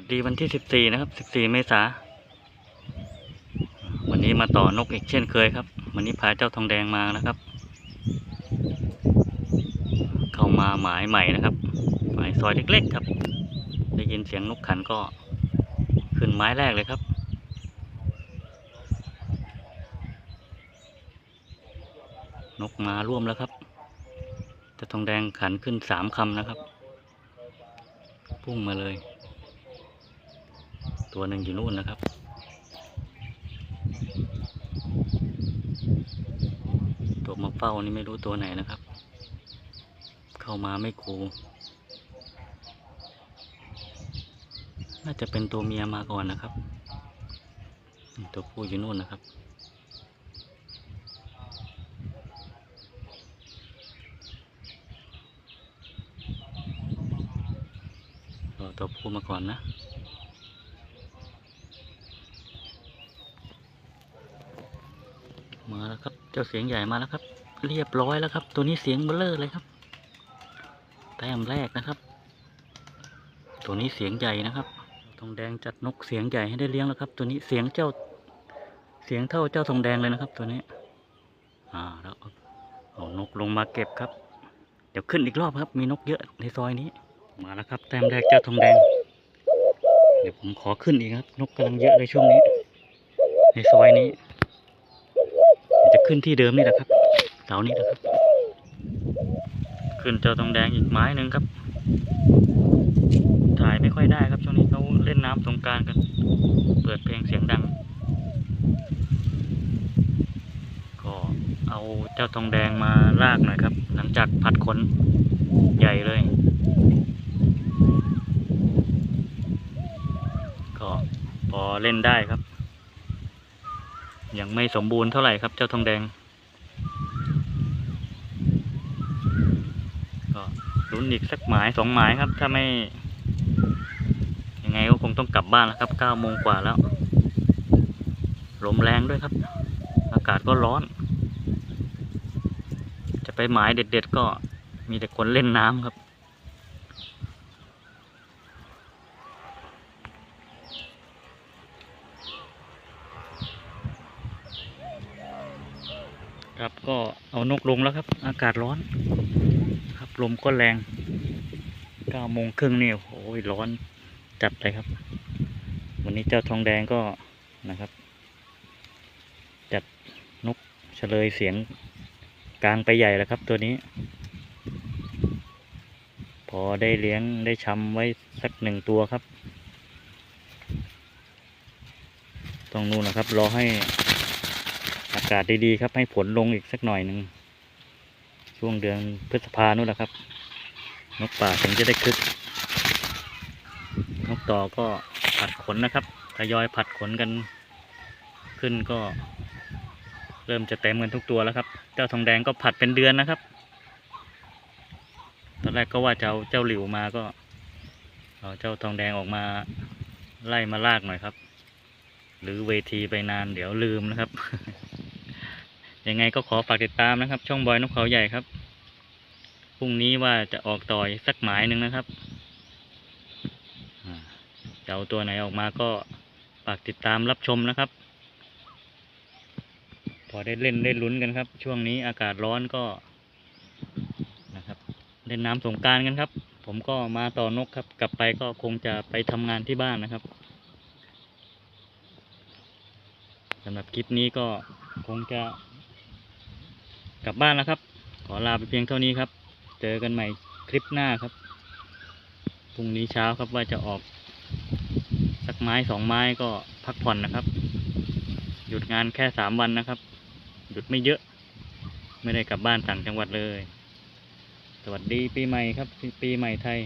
วัสดีวันที่ 14 นะครับ 14 เมษา วันนี้มาต่อนกอีกเช่นเคยครับ วันนี้พาเจ้าทองแดงมานะครับ เข้ามาหมายใหม่นะครับ หมายซอยเล็กๆครับ ได้ยินเสียงนกขันก็ขึ้นไม้แรกเลยครับ นกมาร่วมแล้วครับ เจ้าทองแดงขันขึ้นสามคำนะครับ พุ่งมาเลย ตัวหนึ่งอยู่นู่นนะครับ ตัวมาเฝ้านี่ไม่รู้ตัวไหนนะครับ เข้ามาไม่คูน่าจะเป็นตัวเมียมาก่อนนะครับ ตัวผู้อยู่นู่นนะครับรอตัวผู้มาก่อนนะ มาแล้วครับ เจ้าเสียงใหญ่มาแล้วครับ เรียบร้อยแล้วครับ ตัวนี้เสียงเบลเลอร์เลยครับ แต้มแรกนะครับ ตัวนี้เสียงใหญ่นะครับทองแดงจัดนกเสียงใหญ่ให้ได้เลี้ยงแล้วครับ ตัวนี้เสียงเจ้าเสียงเท่าเจ้าทองแดงเลยนะครับ ตัวนี้ อ่าแล้วเอานกลงมาเก็บครับ เดี๋ยวขึ้นอีกรอบครับ มีนกเยอะในซอยนี้ มาแล้วครับ แต้มแรกเจ้าทองแดง เดี๋ยวผมขอขึ้นอีกครับ นกกำลังเยอะเลยช่วงนี้ ในซอยนี้ ขึ้นที่เดิมนี่แหละครับเสานี้แหละครับ ขึ้นเจ้าทองแดงอีกไม้หนึ่งครับ ถ่ายไม่ค่อยได้ครับช่วงนี้เขาเล่นน้ำสงการกัน เปิดเพลงเสียงดัง ก็เอาเจ้าทองแดงมาลากหน่อยครับ หลังจากผัดขนใหญ่เลย ก็พอเล่นได้ครับ ยังไม่สมบูรณ์เท่าไหร่ครับ เจ้าทองแดง ก็ลุ้นอีกสักหมายสองหมายครับ ถ้าไม่ ยังไงก็คงต้องกลับบ้านแล้วครับเก้าโมงกว่าแล้ว ลมแรงด้วยครับ อากาศก็ร้อน จะไปหมายเด็ด ๆ ก็มีแต่คนเล่นน้ำครับ ครับก็เอานกลงแล้วครับ อากาศร้อน ครับลมก็แรงเก้าโมงครึ่งนี่โอ้ยร้อนจัดเลยครับ วันนี้เจ้าทองแดงก็นะครับ จัดนกเฉลยเสียงกลางไปใหญ่แล้วครับตัวนี้ พอได้เลี้ยงได้ชำไว้สักหนึ่งตัวครับต้องนู่นนะครับรอให้ อากาศดีๆครับ ให้ฝนลงอีกสักหน่อยหนึ่งช่วงเดือนพฤษภานู่นแหละครับ นกป่าถึงจะได้คึก นกต่อก็ผัดขนนะครับทยอยผัดขนกันขึ้นก็ เริ่มจะเต็มกันทุกตัวแล้วครับ เจ้าทองแดงก็ผัดเป็นเดือนนะครับ ตอนแรกก็ว่าจะเอาเจ้าหลิวมาก็เอาเจ้าทองแดงออกมาไล่มาลากหน่อยครับ หรือเวทีไปนานเดี๋ยวลืมนะครับ ยังไงก็ขอฝากติดตามนะครับ ช่องบอยนกเขาใหญ่ครับพรุ่งนี้ว่าจะออกต่อยสักหมายหนึ่งนะครับจะเอาตัวไหนออกมาก็ฝากติดตามรับชมนะครับ พอได้เล่นได้ลุ้นกันครับ ช่วงนี้อากาศร้อนก็นะครับ เล่นน้ำสงการกันครับ ผมก็มาต่อนกครับ กลับไปก็คงจะไปทำงานที่บ้านนะครับ สำหรับคลิปนี้ก็คงจะกลับบ้านแล้วครับ ขอลาไปเพียงเท่านี้ครับ เจอกันใหม่คลิปหน้าครับพรุ่งนี้เช้าครับว่าจะออกสักไม้สองไม้ก็พักผ่อนนะครับ หยุดงานแค่สามวันนะครับ หยุดไม่เยอะ ไม่ได้กลับบ้านต่างจังหวัดเลย สวัสดีปีใหม่ครับปีใหม่ไทย